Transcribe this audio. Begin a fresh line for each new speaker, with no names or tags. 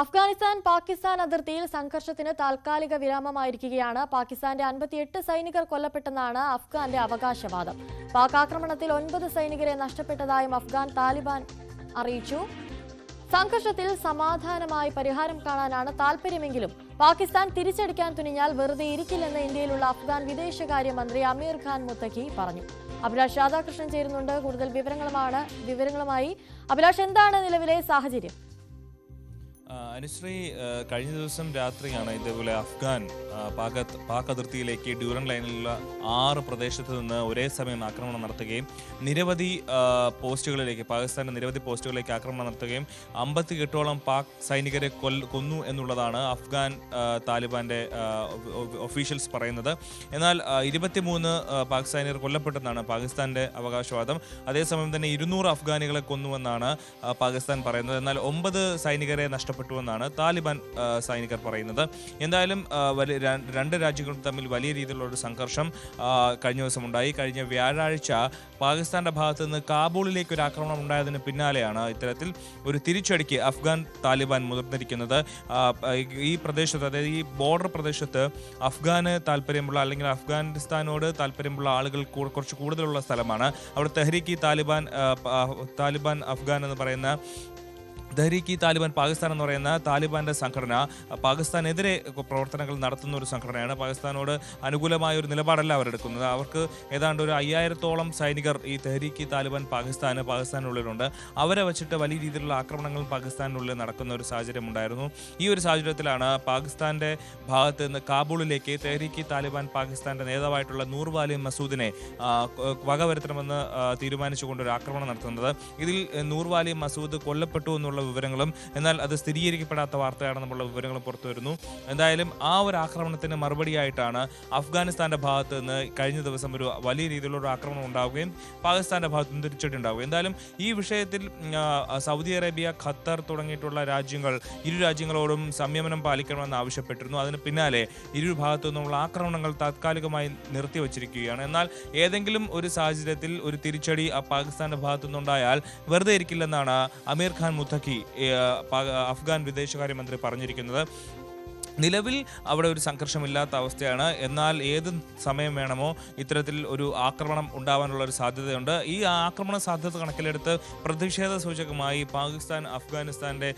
അഫ്ഗാനിസ്ഥാൻ പാകിസ്ഥാൻ അതിർത്തിയിൽ സംഘർഷത്തിന് താൽക്കാലിക വിരാമമായിരിക്കുകയാണ്. പാകിസ്ഥാന്റെ അൻപത്തിയെട്ട് സൈനികർ കൊല്ലപ്പെട്ടെന്നാണ് അഫ്ഗാന്റെ അവകാശവാദം. പാക് ആക്രമണത്തിൽ ഒൻപത് സൈനികരെ നഷ്ടപ്പെട്ടതായും അഫ്ഗാൻ താലിബാൻ അറിയിച്ചു. സംഘർഷത്തിൽ സമാധാനമായി പരിഹാരം കാണാനാണ് താൽപര്യമെങ്കിലും പാകിസ്ഥാൻ തിരിച്ചടിക്കാൻ തുനിഞ്ഞാൽ വെറുതെ ഇരിക്കില്ലെന്ന് ഇന്ത്യയിലുള്ള അഫ്ഗാൻ വിദേശകാര്യമന്ത്രി അമീർ ഖാൻ മുത്തഖി പറഞ്ഞു. അഭിലാഷ് രാധാകൃഷ്ണൻ ചേരുന്നുണ്ട്. കൂടുതൽ വിവരങ്ങളുമാണ് വിവരങ്ങളുമായി. അഭിലാഷ് എന്താണ് നിലവിലെ സാഹചര്യം?
അനുശ്രീ കഴിഞ്ഞ ദിവസം രാത്രിയാണ് ഇതേപോലെ അഫ്ഗാൻ പാക പാക് അതിർത്തിയിലേക്ക് ഡ്യൂറൻ ലൈനിലുള്ള ആറ് പ്രദേശത്ത് നിന്ന് ഒരേ സമയം ആക്രമണം നടത്തുകയും നിരവധി പോസ്റ്റുകളിലേക്ക് പാകിസ്ഥാന്റെ നിരവധി പോസ്റ്റുകളിലേക്ക് ആക്രമണം നടത്തുകയും അമ്പത്തി എട്ടോളം പാക് സൈനികരെ കൊന്നു എന്നുള്ളതാണ് അഫ്ഗാൻ താലിബാന്റെ ഒഫീഷ്യൽസ് പറയുന്നത്. എന്നാൽ ഇരുപത്തിമൂന്ന് പാക് സൈനികർ കൊല്ലപ്പെട്ടെന്നാണ് പാകിസ്ഥാന്റെ അവകാശവാദം. അതേസമയം തന്നെ ഇരുന്നൂറ് അഫ്ഗാനികളെ കൊന്നുവെന്നാണ് പാകിസ്ഥാൻ പറയുന്നത്. എന്നാൽ ഒമ്പത് സൈനികരെ നഷ്ടപ്പെട്ടുവെന്നാണ് താലിബാൻ സൈനികർ പറയുന്നത്. എന്തായാലും രണ്ട് രാജ്യങ്ങളും തമ്മിൽ വലിയ രീതിയിലുള്ള ഒരു സംഘർഷം കഴിഞ്ഞ ദിവസം ഉണ്ടായി കഴിഞ്ഞ വ്യാഴാഴ്ച പാകിസ്ഥാന്റെ ഭാഗത്ത് നിന്ന് കാബൂളിലേക്ക് ഒരു ആക്രമണം ഉണ്ടായതിന് പിന്നാലെയാണ് ഇത്തരത്തിൽ ഒരു തിരിച്ചടിക്ക് അഫ്ഗാൻ താലിബാൻ മുതിർന്നിരിക്കുന്നത്. ഈ പ്രദേശത്ത് അതായത് ഈ ബോർഡർ പ്രദേശത്ത് അഫ്ഗാന് താല്പര്യമുള്ള അല്ലെങ്കിൽ അഫ്ഗാനിസ്ഥാനോട് താല്പര്യമുള്ള ആളുകൾ കുറച്ച് കൂടുതലുള്ള സ്ഥലമാണ്. അവിടെ തെഹ്രീക്ക് താലിബാൻ താലിബാൻ അഫ്ഗാൻ എന്ന് പറയുന്ന ദഹ്രീക്ക് താലിബാൻ പാകിസ്ഥാൻ എന്ന് പറയുന്ന താലിബാന്റെ സംഘടന പാകിസ്ഥാനെതിരെ പ്രവർത്തനങ്ങൾ നടത്തുന്ന ഒരു സംഘടനയാണ്. പാകിസ്ഥാനോട് അനുകൂലമായ ഒരു നിലപാടല്ല അവരെടുക്കുന്നത് അവർക്ക് ഏതാണ്ട് ഒരു അയ്യായിരത്തോളം സൈനികർ ഈ തെഹ്രീക്ക് താലിബാൻ പാകിസ്ഥാന് പാകിസ്ഥാനുള്ളിലുണ്ട്. അവരെ വെച്ചിട്ട് വലിയ രീതിയിലുള്ള ആക്രമണങ്ങൾ പാകിസ്ഥാനുള്ളിൽ നടക്കുന്ന ഒരു സാഹചര്യം ഉണ്ടായിരുന്നു ഈ ഒരു സാഹചര്യത്തിലാണ് പാകിസ്ഥാന്റെ ഭാഗത്ത് നിന്ന് കാബൂളിലേക്ക് തെഹ്രീക്ക് താലിബാൻ പാകിസ്ഥാന്റെ നേതാവായിട്ടുള്ള നൂർവാലി മസൂദിനെ വകവരുത്തണമെന്ന് തീരുമാനിച്ചുകൊണ്ട് ഒരു ആക്രമണം നടത്തുന്നത്. ഇതിൽ നൂർവാലി മസൂദ് കൊല്ലപ്പെട്ടു എന്നുള്ള വിവരങ്ങളും എന്നാൽ അത് സ്ഥിരീകരിക്കപ്പെടാത്ത വാർത്തയാണെന്നുള്ള വിവരങ്ങളും പുറത്തു വരുന്നു. എന്തായാലും ആ ഒരു ആക്രമണത്തിന് മറുപടിയായിട്ടാണ് അഫ്ഗാനിസ്ഥാന്റെ ഭാഗത്ത് നിന്ന് കഴിഞ്ഞ ദിവസം ഒരു വലിയ രീതിയിലുള്ള ഒരു ആക്രമണം ഉണ്ടാവുകയും പാകിസ്ഥാന്റെ ഭാഗത്ത് നിന്ന് തിരിച്ചടി ഉണ്ടാവുകയും. എന്തായാലും ഈ വിഷയത്തിൽ സൗദി അറേബ്യ ഖത്തർ തുടങ്ങിയിട്ടുള്ള രാജ്യങ്ങൾ ഇരു രാജ്യങ്ങളോടും സംയമനം പാലിക്കണമെന്ന് ആവശ്യപ്പെട്ടിരുന്നു. അതിന് പിന്നാലെ ഇരു ഭാഗത്തു നിന്നുള്ള ആക്രമണങ്ങൾ താത്കാലികമായി നിർത്തിവച്ചിരിക്കുകയാണ് എന്നാൽ ഏതെങ്കിലും ഒരു സാഹചര്യത്തിൽ ഒരു തിരിച്ചടി പാകിസ്ഥാന്റെ ഭാഗത്തു നിന്നുണ്ടായാൽ വെറുതെ ഇരിക്കില്ലെന്നാണ് അമീർ ഖാൻ മുത്തഖി പാ- അഫ്ഗാൻ വിദേശകാര്യമന്ത്രി പറഞ്ഞിരിക്കുന്നത് നിലവിൽ അവിടെ ഒരു സംഘർഷമില്ലാത്ത അവസ്ഥയാണ്. എന്നാൽ ഏത് സമയം വേണമോ ഇത്തരത്തിൽ ഒരു ആക്രമണം ഉണ്ടാവാനുള്ള ഒരു സാധ്യതയുണ്ട്. ഈ ആക്രമണ സാധ്യത കണക്കിലെടുത്ത് പ്രതിഷേധ സൂചകമായി പാകിസ്ഥാൻ അഫ്ഗാനിസ്ഥാന്റെ